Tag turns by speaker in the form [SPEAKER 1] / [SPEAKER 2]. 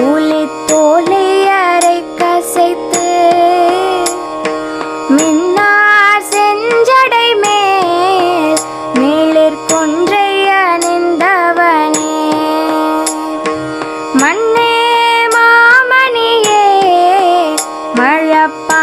[SPEAKER 1] புலி தோலை அரை கசைத்து மின்னார் செஞ்சடை மேல் மேலிற் கொன்றை அணிந்தவனே. மண்ணே மாமணியே மழப்பா